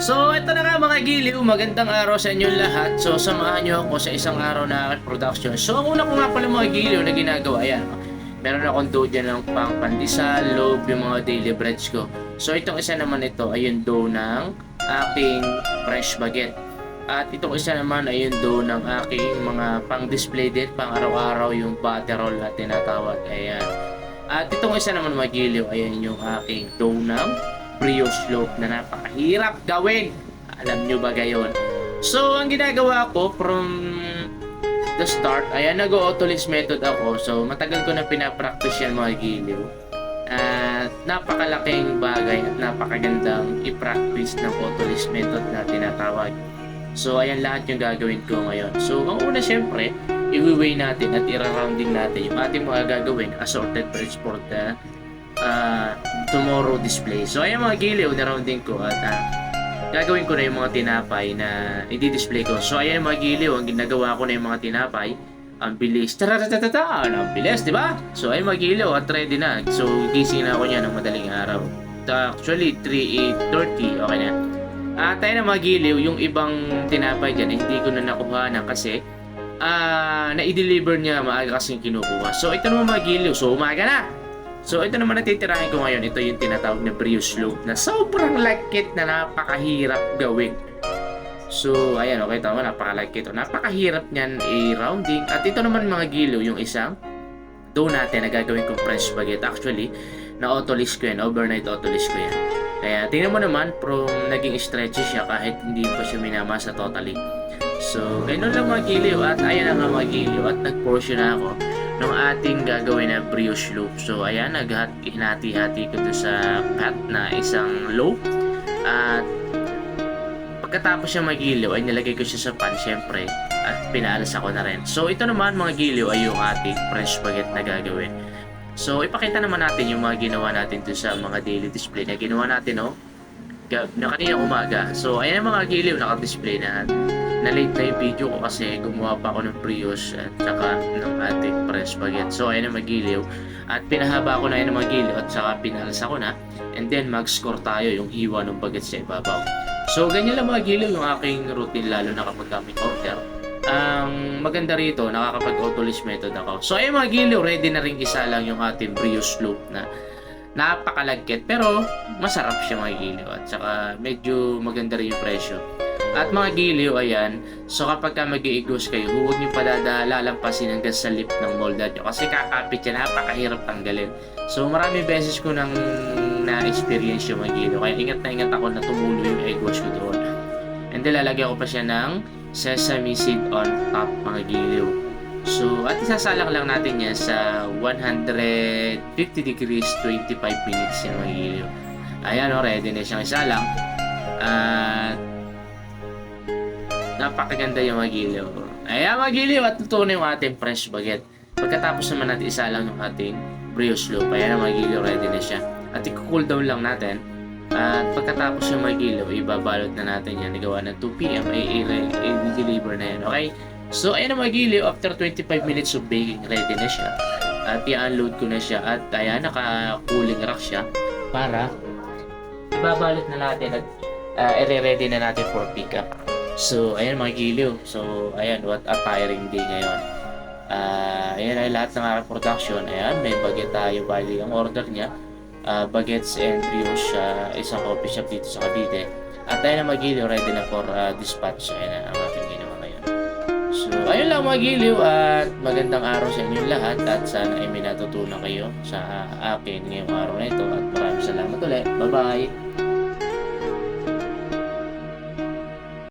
So, ito na nga mga giliw, magandang araw sa inyong lahat. So, samahan nyo ako sa isang araw na production. So, ang una ko nga pala mga giliw na ginagawa, yan. Meron akong dough ng pang pandesal, loaf, yung mga daily breads ko. So, itong isa naman ito ay yung dough ng aking fresh baguette. At itong isa naman ay yung dough ng aking mga pang-display din, pang araw-araw, yung butter roll na tinatawag. Ayan. At itong isa naman mga giliw, ayan yung aking dough ng brioche loaf na napakahirap gawin. Alam nyo ba gayon? So, ang ginagawa ko from the start, ayan, nag-autolist method ako. So, matagal ko na pinapractice yan mga giliw. At napakalaking bagay at napakagandang i-practice ng autolist method na tinatawag. So, ayan lahat yung gagawin ko ngayon. So, ang una syempre, i-weigh natin at i-rounding natin yung ating mga gagawin assorted breads for the tomorrow display. So, ayan mga giliw na rounding ko at ah, gagawin ko na yung mga tinapay na i-display ko. So, ayan mga giliw, ang ginagawa ko na yung mga tinapay. Ang bilis. Taratatata! Ang bilis, di ba? So, ayun mga giliw at ready na. So, gising na ako niya ng madaling araw. Actually, 3, 8.30, okay na. Ah, tayo na mga giliw, yung ibang tinapay dyan, hindi ko na nakuha na kasi ah na-deliver niya maaga kasing kinukuha. So, ito naman mga giliw. So, umaga na. So, ito naman natitirahin ko ngayon. Ito yung tinatawag na brioche loaf na sobrang lagkit na napakahirap gawin. So, ayan, okay, tama, napakalagkit. Napakahirap niyan i-rounding. At ito naman mga giliw, yung isang dough natin na gagawin kong French spaghetti. Actually, na-autolist ko yan. Overnight autolist ko yan. Kaya, tingnan mo naman, from naging stretchy siya kahit hindi pa siya minamasa totally. So, ganun lang mga giliw. At ayan na nga mga giliw. At nag-portion na ako ng ating gagawin na brioche loaf. So, ayan, naghinati-hati ko to sa pat na isang loaf. At pagkatapos siya magiliw, ay nilagay ko siya sa pan, syempre. At pinaalas ako na rin. So, ito naman mga giliw ay yung ating fresh spaghetti na gagawin. So, ipakita naman natin yung mga ginawa natin to sa mga daily display na ginawa natin, no? Ga- Na kanina umaga. So, ayan ang mga giliw, naka-display na na late na yung video ko kasi gumawa pa ako ng brioche at saka ng ating fresh spaghetti. So, ayun ang magiliw. At pinahaba ko na yun ng magiliw at saka pinalsa ko na. And then, mag-score tayo yung hiwa ng baget sa ibabaw. So, ganyan lang mga giliw yung aking routine lalo na kapag kami order. Ang maganda rito, nakakapag-autolist method ako. So, ayun mga giliw, ready na rin isa lang yung ating brioche loaf na napakalagkit pero masarap siya mga giliw at saka medyo maganda rin yung presyo. At mga giliw, ayan, so kapag ka mag iigos kayo, huwag niyo padada lalampasin hanggang sa lip ng molda nyo kasi kakapit yan, napakahirap tanggalin. So marami beses ko nang na-experience yung mga giliw, kaya ingat na ingat ako na tumulo yung egg wash ko doon. And then lalagyan ko pa siya ng sesame seed on top mga giliw. So, at isasalang lang natin yan sa 150 degrees 25 minutes yung mga giliw. Ayan o, ready na siyang isalang. At napakaganda yung mga giliw. Ayan mga giliw at luto na yung ating fresh baguette. Pagkatapos naman natin isalang yung ating brioche loaf. Ayan ang mga giliw, ready na siya. At i-cool down lang natin. At pagkatapos yung mga giliw, ibabalot na natin yan. Igawa ng 2pm, ay i-deliver na yan. Okay? So, ayan ang mga giliw. After 25 minutes of baking, ready na siya. At i-unload ko na siya. At ayan, naka-cooling rack siya. Para ibabalot na natin at uh, i-ready na natin for pickup. So, ayan mga giliw. So, ayan, what a tiring day ngayon. Ah, ayan ay lahat ng aking production. Ayan, may baget tayo. Bali, ang order niya, ah, bagets and brioche sa isang coffee shop dito sa Cavite. At ayan ang mga giliw, ready na for ah, dispatch. Ayan ang aking ayun lang mga giliw at magandang araw sa inyong lahat at sana ay may natutunan kayo sa akin ngayong araw na ito at maraming salamat ulit. Bye-bye!